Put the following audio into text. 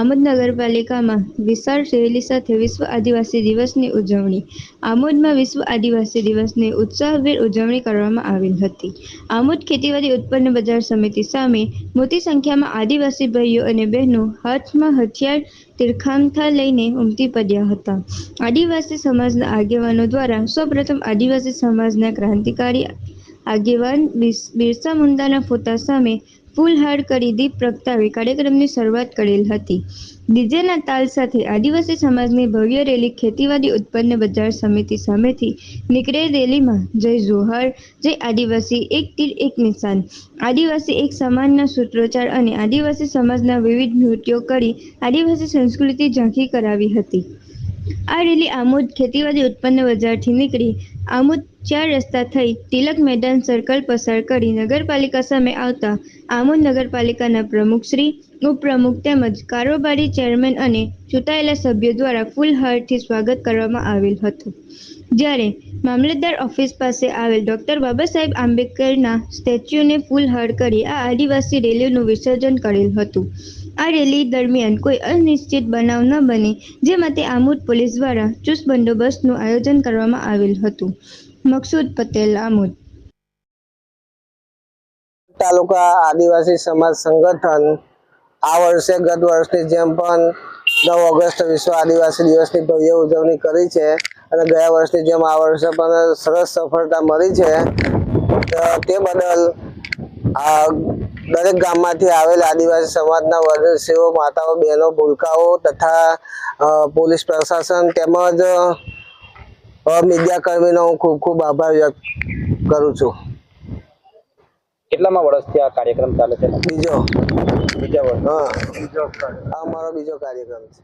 આમોદ નગરપાલિકામાં વિશાળ રેલી સાથે વિશ્વ આદિવાસી દિવસની ઉજવણી. આમોદમાં વિશ્વ આદિવાસી દિવસની ઉત્સાહભેર ઉજવણી કરવામાં આવેલ હતી. આમોદ ખેતીવાડી ઉત્પન્ન બજાર સમિતિ સામે મોટી સંખ્યામાં આદિવાસી ભાઈઓ અને બહેનો હાથમાં હથિયાર તીરખામથા લઈને ઉમટી પડ્યા હતા. આદિવાસી સમાજના આગેવાનો દ્વારા સૌપ્રથમ આદિવાસી સમાજના ક્રાંતિકારી આગેવાન બિરસા મુંડાના ફોટા સામે ફૂલહાર કરી દીપ પ્રગટાવી કાર્યક્રમની શરૂઆત કરેલ હતી. ડીજેના તાલ સાથે આદિવાસી સમાજની ભવ્ય રેલી ખેતીવાડી ઉત્પન્ન બજાર સમિતિ સામેથી નીકળેલ રેલીમાં જય જોહર, જય આદિવાસી, એક તીર એક નિશાન. આદિવાસી એક સમાનના સૂત્રોચ્ચાર અને આદિવાસી સમાજના વિવિધ નૃત્યો કરી આદિવાસી સંસ્કૃતિ ઝાંખી કરાવી હતી. આ રેલી આમોદ ખેતીવાડી ઉત્પન્ન બજારથી નીકળી. આમોદ ચાર રસ્તા થઈ તિલક મેદાન સર્કલ પસાર કરી નગરપાલિકા સામે આવતા આમોદ નગરપાલિકાના પ્રમુખ શ્રી, ઉપપ્રમુખ તેમજ કારોબારી ચેરમેન અને ચૂંટાયેલા સભ્યો દ્વારા ફૂલહારથી સ્વાગત કરવામાં આવેલ હતું. જ્યારે મામલતદાર ઓફિસ પાસે આવેલ ડોક્ટર બાબા સાહેબ આંબેડકરના સ્ટેચ્યુને ફૂલહાર કરી આ આદિવાસી રેલીનું વિસર્જન કરેલ હતું. આ રેલી દરમિયાન કોઈ અનિશ્ચિત બનાવ ન બને જે માટે આમોદ પોલીસ દ્વારા ચુસ્ત બંદોબસ્તનું આયોજન કરવામાં આવેલ હતું. મકસૂદ પટેલ, આમોદ. તાલુકા આદિવાસી સમાજ સંગઠન આ વર્ષે ગત વર્ષની જેમ પણ નવ ઓગસ્ટ વિશ્વ આદિવાસી દિવસની ભવ્ય ઉજવણી કરી છે અને ગયા વર્ષની જેમ આ વર્ષે પણ સરસ સફળતા મળી છે. તે બદલ આ દરેક ગામમાંથી આવેલ આદિવાસી સમાજના વડીલશ્રીઓ માતાઓ બહેનો ભૂલકાઓ તથા પોલીસ પ્રશાસન તેમજ મીડિયા કર્મીનો હું ખૂબ ખૂબ આભાર વ્યક્ત કરું છું. કેટલામાં વર્ષથી આ કાર્યક્રમ ચાલે છે? બીજો. બીજા વર્ષ. હા. આ મારો બીજો કાર્યક્રમ છે.